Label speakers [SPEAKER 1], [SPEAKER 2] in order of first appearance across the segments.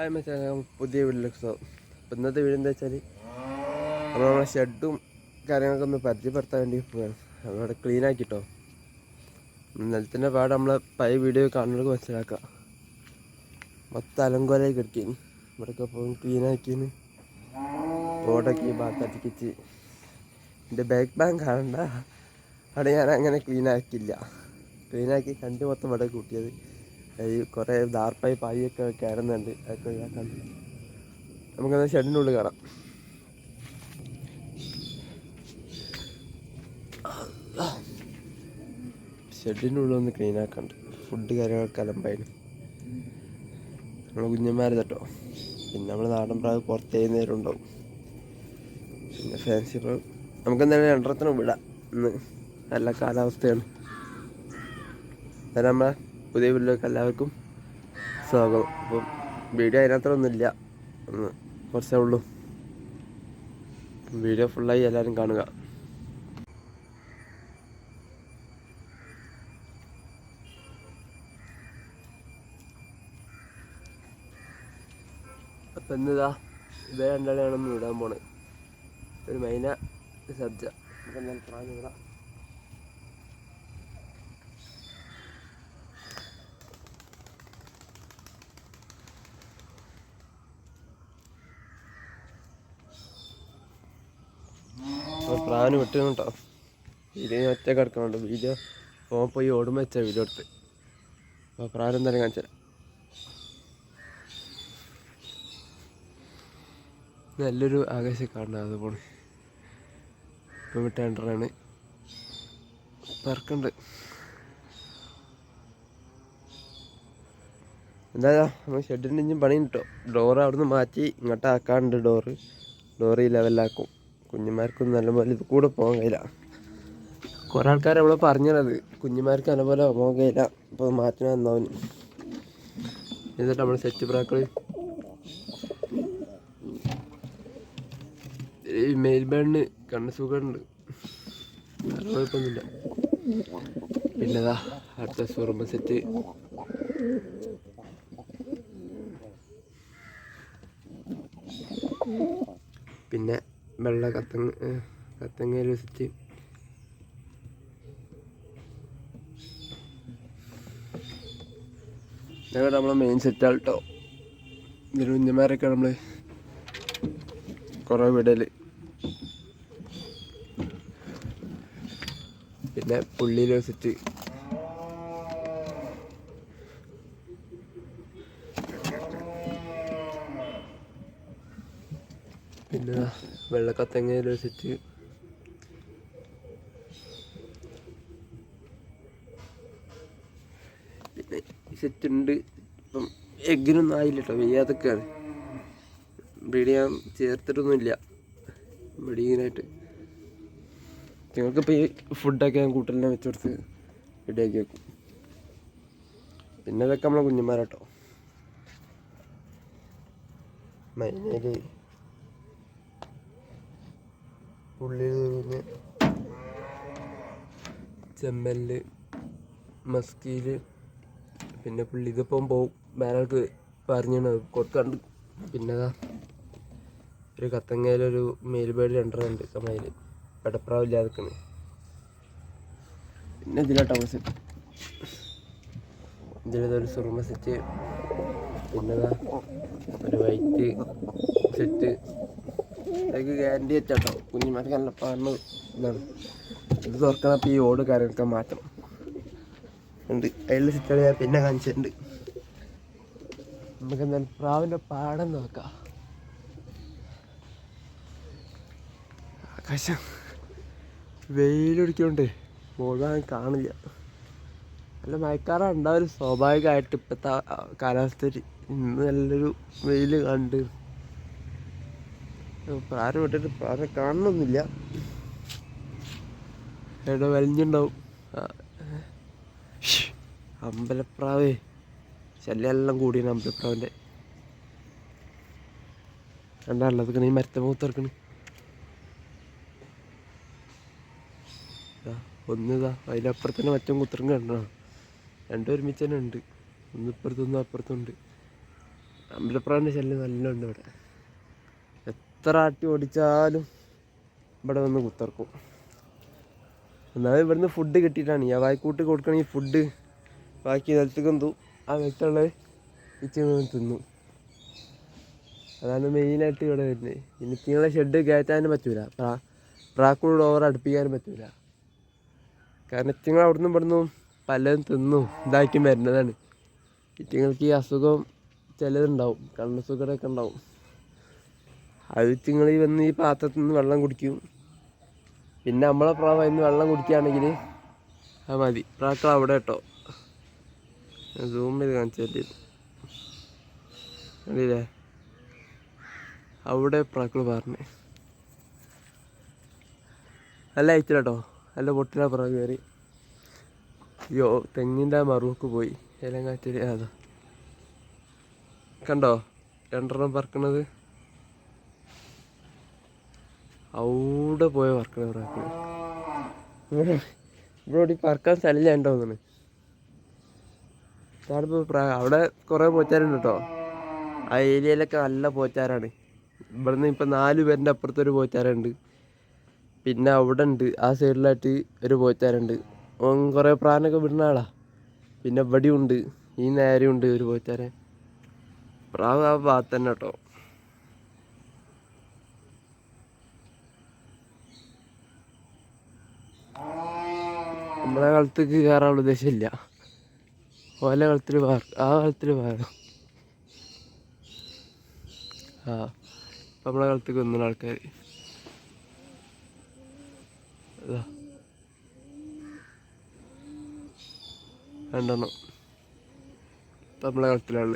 [SPEAKER 1] Hi മച്ചാ പുതിയ വീട്ടിലേക്ക് സ്വാഗതം അപ്പം ഇന്നത്തെ വീട് എന്താ വെച്ചാൽ നമ്മൾ നമ്മളെ ഷെഡും കാര്യങ്ങളൊക്കെ ഒന്ന് പരിചയപ്പെടുത്താൻ വേണ്ടി പോവാണ്. അവിടെ ക്ലീൻ ആക്കിട്ടോ. നിലത്തിന്റെ പാട് നമ്മളെ പഴയ വീഡിയോ കാണുന്നവർക്ക് മനസ്സിലാക്കാം. മൊത്തം അലങ്കോലായി കിടക്കേനി. ഇവിടെയൊക്കെ പോകും ക്ലീൻ ആക്കിന്. ബോർഡൊക്കെ ഭാഗത്തടിക്കിച്ച് എന്റെ ബാക്ക് ബാങ്ക് കാണണ്ട. അവിടെ ഞാൻ അങ്ങനെ ക്ലീൻ ആക്കിയില്ല. ക്ലീൻ ആക്കി കണ്ട് മൊത്തം ഇവിടെ കൂട്ടിയത്. ഈ കുറേ ദാർപ്പായി പായൊക്കെ കയറുന്നുണ്ട്. അതൊക്കെ ഒഴിവാക്കാൻ. നമുക്കത് ഷെഡിനുള്ളിൽ ഷെഡിന്റെ ഉള്ളിൽ ഒന്ന് ക്ലീൻ ആക്കണ്ട്. ഫുഡ് കാര്യങ്ങളൊക്കെ അലമ്പായിരുന്നു നമ്മൾ കുഞ്ഞന്മാർ തട്ടോ പിന്നെ നമ്മൾ നാടൻ പ്രാവ് പുറത്ത് നേരം ഉണ്ടാവും. പിന്നെ ഫാൻസി പ്രാവ് നമുക്ക് എന്തായാലും രണ്ടെണ്ണത്തിനും വിടാം ഇന്ന് നല്ല കാലാവസ്ഥയാണ്. നമ്മളെ പുതിയ വീട്ടിലേക്ക് എല്ലാവർക്കും സ്വാഗതം. അപ്പം വീഡിയോ അതിനകത്തൊന്നുമില്ല. ഒന്ന് കുറച്ചേ ഉള്ളൂ. വീഡിയോ ഫുള്ളായി എല്ലാവരും കാണുക. അപ്പം ഇന്നിതാ ഇവരെ രണ്ടാളെയാണെന്ന് വിടാൻ പോണത് ഒരു മൈന സബ്ജ. പ്രായം വിടാം പ്രാവിന് വിട്ടു കേട്ടോ വീഡിയോ ഒറ്റ കിടക്കുന്നുണ്ട് വീഡിയോ ഫോൺ പോയി ഓടുമ്പോൾ വെച്ചാൽ വീഡിയോ എടുത്ത്. അപ്പോൾ പ്രാരം തന്നെ കാണിച്ചു നല്ലൊരു ആകാശം കാണണം അത് പോണ്. ഇപ്പം വിട്ട രണ്ടറാണ് പറക്കുണ്ട് എന്താ നമ്മൾ ഷെഡിന്റെ ഇഞ്ചും പണി കിട്ടോ ഡോർ അവിടുന്ന് മാറ്റി ഇങ്ങോട്ട് ആക്കാണ്ട് ഡോറ് ഡോറ് ലെവലാക്കും കുഞ്ഞുമാർക്കൊന്നും നല്ലപോലെ ഇത് കൂടെ പോകാൻ കഴിയില്ല. കുറേ ആൾക്കാർ നമ്മൾ പറഞ്ഞത് കുഞ്ഞുമാർക്ക് നല്ലപോലെ പോകാൻ കഴിയില്ല. അപ്പോൾ മാറ്റണം എന്നാവും എന്നിട്ട് നമ്മൾ സെറ്റ് പ്രാക്കൾ മെയിൽ ബാൻഡിന് കണ്ണ് സുഖമുണ്ട്. കുഴപ്പമൊന്നുമില്ല. പിന്നെതാ അടുത്ത സുറുമ സെറ്റ് പിന്നെ വെള്ള കത്തങ്ങ കത്തങ്ങയിൽ വെച്ചിട്ട് ഞങ്ങൾ നമ്മളെ മെയിൻ സെറ്റ് കേട്ടോ ഇതിന് കുഞ്ഞന്മാരൊക്കെ നമ്മൾ കുറേ വിടൽ പിന്നെ പുള്ളിയിൽ വെച്ചിട്ട് പിന്നെ വെള്ളക്കത്തങ്ങയിൽ രസിച്ച് പിന്നെ സെറ്റ് ഇപ്പം എഗ്ഗിനൊന്നും ആയില്ല കേട്ടോ വയ്യാതൊക്കെയാണ് ബ്രീഡ് ഞാൻ ചേർത്തിട്ടൊന്നുമില്ല. ബ്രീഡിങ്ങിനായിട്ട് ഞങ്ങൾക്കിപ്പോൾ ഈ ഫുഡൊക്കെ ഞാൻ കൂട്ടലിനെ വെച്ച് കൊടുത്ത് റെഡിയാക്കി വെക്കും. പിന്നെ ഇതൊക്കെ നമ്മളെ കുഞ്ഞന്മാരാട്ടോ മൈനയിൽ ഉള്ളിൽ നിന്ന് ചെമ്മൽ മസ്കീൽ പിന്നെ പുള്ളി ഇതിപ്പം പോവും. വേറെ പറഞ്ഞാണ് കൊടുക്കാണ്ട് പിന്നെ ഒരു കത്തങ്ങയിലൊരു മേൽബേഡ് രണ്ടര ഉണ്ട് കമ്മയിൽ പെടപ്രാവില്ലാതെ പിന്നെ ഇതിലോട്ട് ടവർ സെറ്റ് ഇതിലൊരു സുറുമ സെറ്റ് പിന്നെ ഒരു വൈറ്റ് സെറ്റ് ഇതൊക്കെ ഗ്യാരണ്ടി വെച്ചാട്ടോ. കുഞ്ഞുമാർക്ക് നല്ല പറഞ്ഞ ഇതാണ്. ഇത് തുറക്കണം അപ്പോൾ ഈ ഓട് കാര്യങ്ങളൊക്കെ മാറ്റണം. ഉണ്ട്. അതിൽ ഞാൻ പിന്നെ കാണിച്ചിട്ടുണ്ട്. നമുക്ക് എന്തായാലും പ്രാവിന്റെ പാടം നോക്കാം. ആകാശം വെയിലൊടിക്കൊണ്ട് മുഴുവൻ കാണില്ല. നല്ല മഴക്കാലം ഉണ്ടാവും സ്വാഭാവികമായിട്ട് ഇപ്പോഴത്തെ കാലാവസ്ഥയിൽ ഇന്ന് നല്ലൊരു വെയിൽ കണ്ട് പ്രാരം ഇട്ടിട്ട് പ്രാരം കാണണമെന്നില്ല എവിടെ വലിഞ്ഞുണ്ടാവും. അമ്പലപ്രാവേ. ശല്യമെല്ലാം കൂടിയാണ് അമ്പലപ്രാവിന്റെ. രണ്ടാണല്ലോ നീ മരത്തെ മൂത്തിറക്കണ് ഒന്നിതാ അതിലപ്പുറത്ത് തന്നെ മറ്റും കുത്തിറങ്ങി കണ്ടോ? രണ്ടും ഒരുമിച്ച് തന്നെ ഉണ്ട്. ഒന്നിപ്പുറത്തൊന്നും അപ്പുറത്തുണ്ട് അമ്പലപ്രാവിന്റെ ശല്യം നല്ല ഉണ്ട് ഇവിടെ. എത്ര ആട്ടി ഓടിച്ചാലും ഇവിടെ വന്ന് കുത്തർക്കും. എന്നാലും ഇവിടുന്ന് ഫുഡ് കിട്ടിയിട്ടാണ്. ഞാൻ വായിക്കൂട്ട് കൊടുക്കണമെങ്കിൽ ഫുഡ് ബാക്കി നിലത്തേക്കും തൂ ആ നിലത്തുള്ളത് ഇച്ചിരി തിന്നു. അതാണ് മെയിനായിട്ട് ഇവിടെ വരുന്നത്. ഇനി നിങ്ങളെ ഷെഡ് കയറ്റാനും പറ്റൂല. പ്രാ പ്രാക്കൂടെ ഓവർ അടുപ്പിക്കാനും പറ്റൂല. കാരണം ഇത്തിങ്ങൾ അവിടുന്ന് ഇവിടുന്നും പലതും തിന്നും. ഇതാക്കി വരുന്നതാണ് ഇത്തിങ്ങൾക്ക് ഈ അസുഖം ചിലതുണ്ടാവും. കണ്ണസുഖമൊക്കെ ഉണ്ടാവും. അത് നിങ്ങൾ വന്ന് ഈ പാത്രത്തിൽ നിന്ന് വെള്ളം കുടിക്കും. പിന്നെ നമ്മളെ പ്രാവ് ഇന്ന് വെള്ളം കുടിക്കുകയാണെങ്കിൽ അത് മതി. പ്രാക്കൾ അവിടെ കേട്ടോ. സൂം ചെയ്ത് കാണിച്ചു കണ്ടില്ലേ? അവിടെ പ്രാക്കൾ അല്ല നല്ല കേട്ടോ അല്ല പൊട്ടില പ്രാവ് കയറി. അയ്യോ തെങ്ങിന്റെ മറുക്ക് പോയി. എല്ലാം കാറ്റരി അതാ കണ്ടോ? രണ്ടെണ്ണം പറക്കണത്. അവിടെ പോയ പറക്കണ ഇവിടെ പറക്കാൻ സ്ഥലമില്ല ഉണ്ടോ തോന്നുന്നു. ഞാനിപ്പോൾ പ്രാ അവിടെ കുറേ പോച്ചാരുണ്ട് കേട്ടോ ആ ഏരിയയിലൊക്കെ നല്ല പോച്ചാരാണ് ഇവിടുന്ന് ഇപ്പം നാല് പേരിന്റെ അപ്പുറത്തൊരു പോച്ചാരുണ്ട് പിന്നെ അവിടെ ഉണ്ട് ആ സൈഡിലായിട്ട് ഒരു പോച്ചാരുണ്ട് ഓൻ കുറേ പ്രാനൊക്കെ വിടുന്ന ആളാ. പിന്നെ ഇവിടെ ഉണ്ട് ഈ നേരെ ഉണ്ട് ഒരു പോച്ചാരെ പ്രാവ് ആ ഭാഗത്ത് തന്നെ കേട്ടോ നമ്മളെ കളത്തേക്ക് കയറാനുള്ള ഉദ്ദേശമില്ല. ഓല കളത്തിൽ വേർ ആ കളത്തിൽ വേറെ. ആ നമ്മളെ കളത്തേക്ക് വന്ന ആൾക്കാർ രണ്ടെണ്ണം. നമ്മളെ കളത്തിലാൾ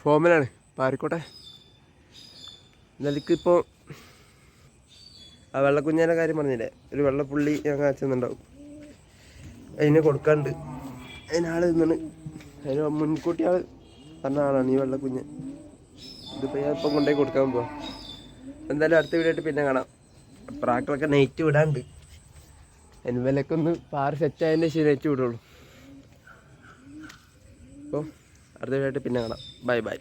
[SPEAKER 1] ഫോമിലാണ്. പാരിക്കോട്ടെ എന്നാലിക്കിപ്പോൾ ആ വെള്ളക്കുഞ്ഞേന്റെ കാര്യം പറഞ്ഞില്ലേ? ഒരു വെള്ളപ്പുള്ളി ഞാൻ കാച്ചുന്നുണ്ടാവും അതിനെ കൊടുക്കാണ്ട് അതിനാൾ നിന്നാണ് അതിന് മുൻകൂട്ടി ആൾ പറഞ്ഞ ആളാണ് ഈ വെള്ളക്കുഞ്ഞ്. ഇതിപ്പോൾ ഞാൻ ഇപ്പം കൊണ്ടുപോയി കൊടുക്കാൻ പോവാം. എന്തായാലും അടുത്ത വീഡിയോ ആയിട്ട് പിന്നെ കാണാം. പ്രാക്കളൊക്കെ നെയ്റ്റ് വിടാണ്ട്. അതിന് വിലക്ക് ഒന്ന് പാറ് സെറ്റ് ആയതിന്റെ ശരി നെയ്റ്റ് വിടുള്ളൂ. അപ്പോൾ അടുത്ത വീഡിയോ ആയിട്ട് പിന്നെ കാണാം. Bye bye.